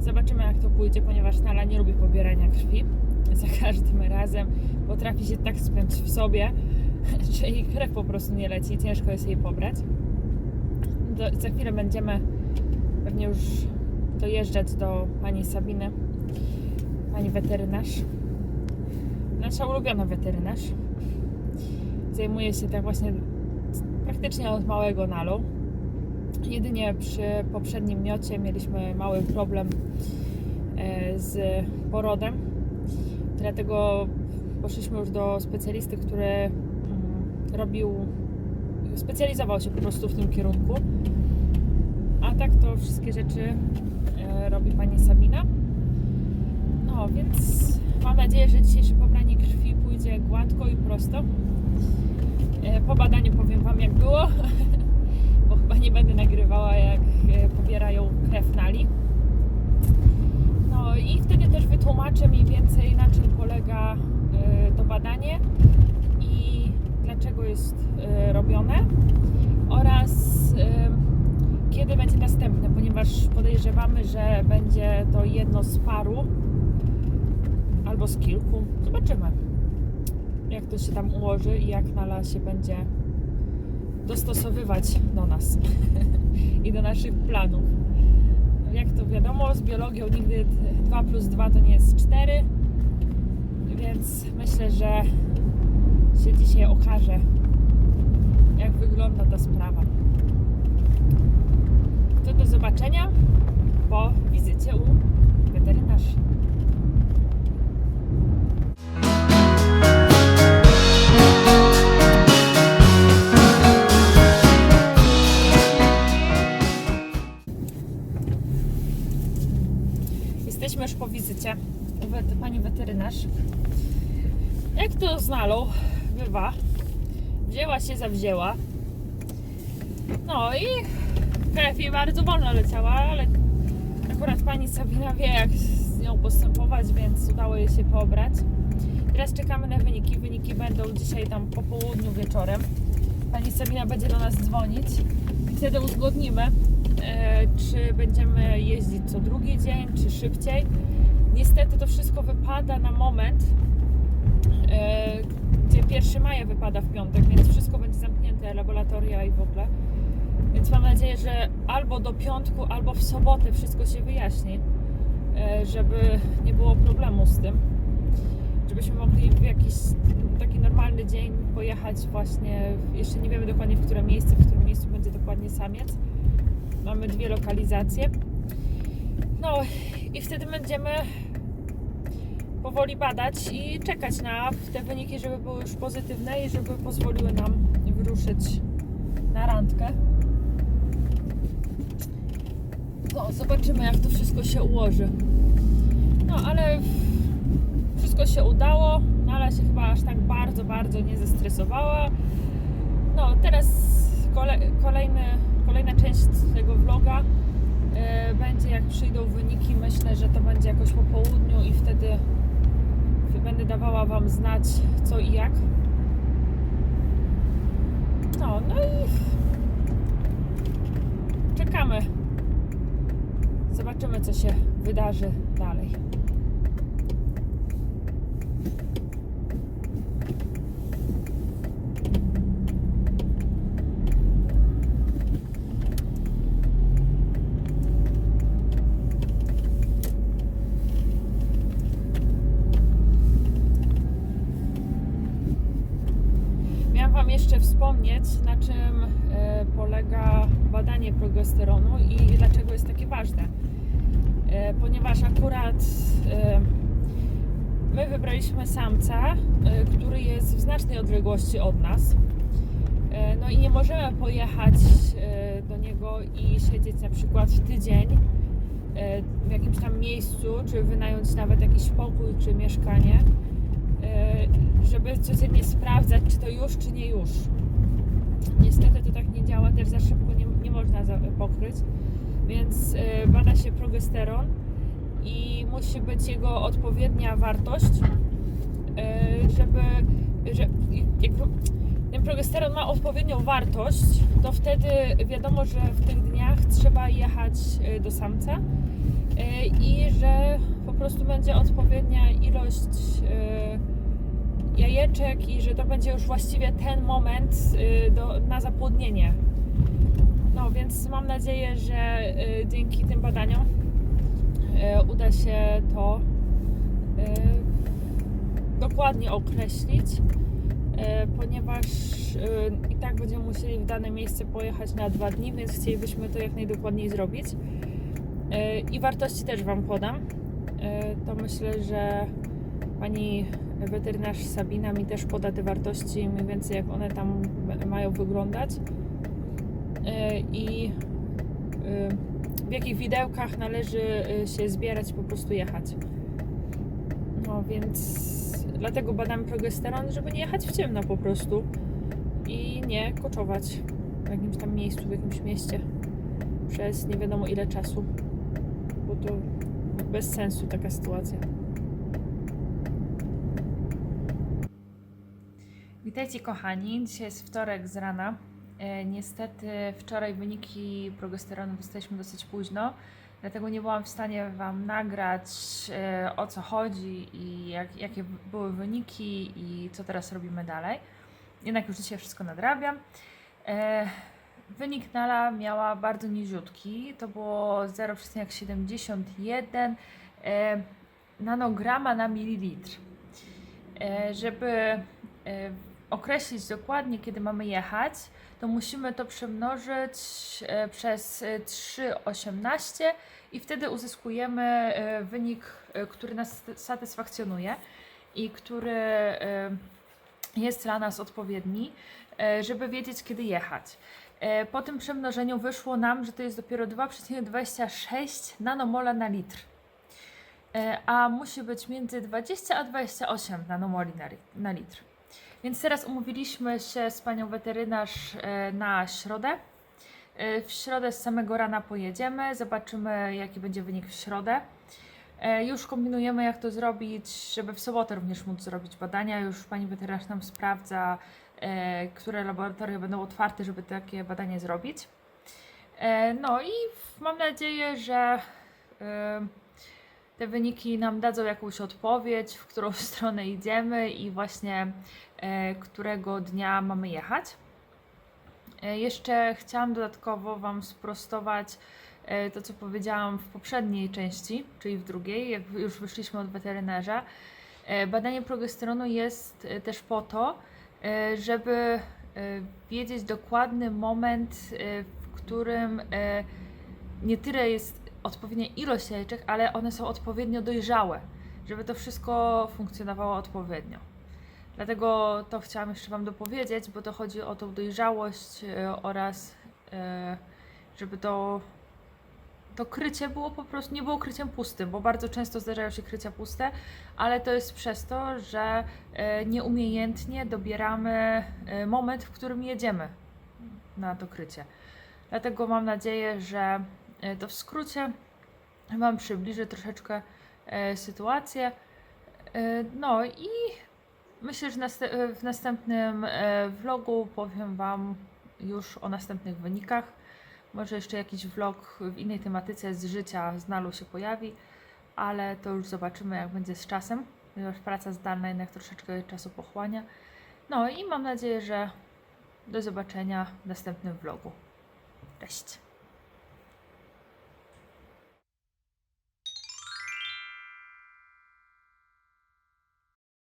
Zobaczymy jak to pójdzie, ponieważ Nala nie lubi pobierania krwi. Za każdym razem potrafi się tak spiąć w sobie, że jej krew po prostu nie leci ciężko jest jej pobrać. Do, za chwilę będziemy pewnie już dojeżdżać do pani Sabiny, pani weterynarz. Nasza ulubiona weterynarz. Zajmuje się tak właśnie praktycznie od małego nalu. Jedynie przy poprzednim miocie mieliśmy mały problem e, z porodem. Dlatego poszliśmy już do specjalisty, który mm, robił, specjalizował się po prostu w tym kierunku. A tak to wszystkie rzeczy e, robi pani Sabina. No więc mam nadzieję, że dzisiejsze pobranie krwi pójdzie gładko i prosto. E, Po badaniu powiem Wam jak było, bo chyba nie będę nagrywała jak pobierają krew nali. No i wtedy też wytłumaczę mniej więcej na czym polega e, to badanie i dlaczego jest e, robione oraz e, kiedy będzie następne, ponieważ podejrzewamy, że będzie to jedno z paru albo z kilku. Zobaczymy jak to się tam ułoży i jak Nala się będzie dostosowywać do nas i do naszych planów. Jak to wiadomo, z biologią nigdy 2 plus 2 to nie jest 4, więc myślę, że się dzisiaj okaże, jak wygląda ta sprawa. To do zobaczenia po wizycie u weterynarza. Wizycie pani weterynarz. Jak to z Nalą bywa, wzięła się zawzięła. No i krew jej bardzo wolno leciała, ale akurat pani Sabina wie jak z nią postępować, więc udało jej się pobrać. Teraz czekamy na wyniki. Wyniki będą dzisiaj tam po południu wieczorem. Pani Sabina będzie do nas dzwonić i wtedy uzgodnimy, e, czy będziemy jeździć co drugi dzień, czy szybciej. Niestety to wszystko wypada na moment, e, gdzie 1 maja wypada w piątek, więc wszystko będzie zamknięte, laboratoria i w ogóle. Więc mam nadzieję, że albo do piątku, albo w sobotę wszystko się wyjaśni, e, żeby nie było problemu z tym. Żebyśmy mogli w jakiś taki normalny dzień pojechać właśnie, jeszcze nie wiemy dokładnie w które miejsce, w którym miejscu będzie dokładnie samiec. Mamy dwie lokalizacje. No i wtedy będziemy powoli badać i czekać na te wyniki, żeby były już pozytywne i żeby pozwoliły nam wyruszyć na randkę. No, zobaczymy jak to wszystko się ułoży. No, ale wszystko się udało, ale się chyba aż tak bardzo, bardzo nie zestresowała. No, teraz kole, kolejny, kolejna część tego vloga będzie jak przyjdą wyniki. Myślę, że to będzie jakoś po południu i wtedy będę dawała Wam znać co i jak. No, no i czekamy. Zobaczymy, co się wydarzy dalej. Miałam Wam jeszcze wspomnieć, na czym e, polega badanie progesteronu i dlaczego jest takie ważne. E, ponieważ akurat e, my wybraliśmy samca, e, który jest w znacznej odległości od nas. No i nie możemy pojechać do niego i siedzieć na przykład tydzień e, w jakimś tam miejscu, czy wynająć nawet jakiś pokój, czy mieszkanie żeby codziennie sprawdzać, czy to już, czy nie już. Niestety to tak nie działa, też za szybko nie, nie można pokryć, więc e, bada się progesteron i musi być jego odpowiednia wartość, e, żeby, że, jakby ten progesteron ma odpowiednią wartość, to wtedy wiadomo, że w tych dniach trzeba jechać y, do samca y, i że po prostu będzie odpowiednia ilość y, jajeczek i że to będzie już właściwie ten moment y, do, na zapłodnienie. No więc mam nadzieję, że y, dzięki tym badaniom y, uda się to y, dokładnie określić, y, ponieważ y, i tak będziemy musieli w dane miejsce pojechać na dwa dni, więc chcielibyśmy to jak najdokładniej zrobić. Y, I wartości też Wam podam. Y, To myślę, że pani weterynarz Sabina mi też poda te wartości, mniej więcej jak one tam mają wyglądać. Y, I y, w jakich widełkach należy y, się zbierać po prostu jechać. No więc dlatego badamy progesteron, żeby nie jechać w ciemno po prostu i nie koczować w jakimś tam miejscu, w jakimś mieście przez nie wiadomo ile czasu, bo to bez sensu taka sytuacja. Witajcie kochani, dzisiaj jest wtorek z rana. E, niestety wczoraj wyniki progesteronu dostaliśmy dosyć późno, dlatego nie byłam w stanie Wam nagrać e, o co chodzi i jak, jakie były wyniki i co teraz robimy dalej. Jednak już dzisiaj wszystko nadrabiam. E, wynik Nala miała bardzo niziutki, to było 0,71 e, nanograma na mililitr. Żeby określić dokładnie, kiedy mamy jechać, to musimy to przemnożyć e, przez e, 3,18 i wtedy uzyskujemy e, wynik, e, który nas satysfakcjonuje i który e, jest dla nas odpowiedni, e, żeby wiedzieć, kiedy jechać. E, Po tym przemnożeniu wyszło nam, że to jest dopiero 2,26 nanomola na litr. E, a musi być między 20 a 28 nanomoli na litr. Więc teraz umówiliśmy się z panią weterynarz e, na środę. E, W środę z samego rana pojedziemy, zobaczymy jaki będzie wynik w środę. E, Już kombinujemy jak to zrobić, żeby w sobotę również móc zrobić badania. Już pani weterynarz nam sprawdza, które laboratoria będą otwarte, żeby takie badanie zrobić. No i mam nadzieję, że te wyniki nam dadzą jakąś odpowiedź, w którą stronę idziemy i właśnie e, którego dnia mamy jechać. E, jeszcze chciałam dodatkowo Wam sprostować e, to, co powiedziałam w poprzedniej części, czyli w drugiej, jak już wyszliśmy od weterynarza. Badanie progesteronu jest też po to, żeby wiedzieć dokładny moment, w którym nie tyle jest odpowiednia ilość jajeczek, ale one są odpowiednio dojrzałe, żeby to wszystko funkcjonowało odpowiednio. Dlatego to chciałam jeszcze Wam dopowiedzieć, bo to chodzi o tą dojrzałość e, oraz e, żeby to, to krycie było po prostu, nie było kryciem pustym, bo bardzo często zdarzają się krycia puste, ale to jest przez to, że e, nieumiejętnie dobieramy moment, w którym jedziemy na to krycie. Dlatego mam nadzieję, że to w skrócie Wam przybliży troszeczkę e, sytuację. E, no i myślę, że e, w następnym e, vlogu powiem Wam już o następnych wynikach. Może jeszcze jakiś vlog w innej tematyce z życia z Nalu się pojawi, ale to już zobaczymy, jak będzie z czasem, ponieważ praca zdalna jednak troszeczkę czasu pochłania. No i mam nadzieję, że do zobaczenia w następnym vlogu. Cześć!